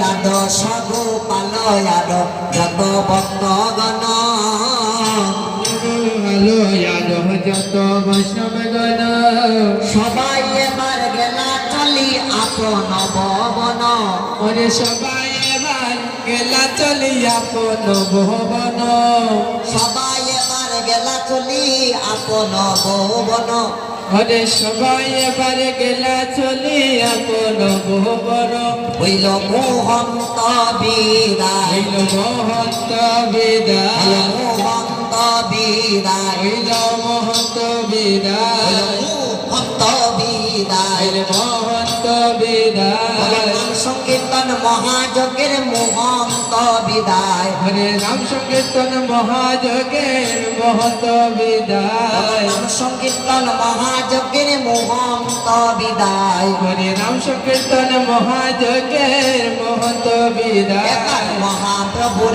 দ্বাদশ গোপালয়ার যত ভক্তগণ আলো আলো যত বৈষ্ণব গণ সবাই এবার গেলা চলি আপন ভবন ওরে সবাই এবার গেলা চলি আপন ভবন। সবাই এবার গেলা চলি আপন ভবন। ওরে সবাই এবার গেলা চলি আপন ভবন হইল মোহন্ত বিদায় হইল মহন্ত বিদায় মোহন্ত বিদায় হইল মহন্ত বিদায় মোহন্ত বিদায় মহন্ত বিদায় সংকীর্তন মহাযজ্ঞের মোহন্ত বিদায়। হরে নাম সংকীর্তন মহাযজ্ঞের মহত বিদায়। সংকীর্তন মহাযজ্ঞের মহন্ত বিদায়। হরে নাম সংকীর্তন মহাযজ্ঞের মহত বিদায়। মহাপ্রভুর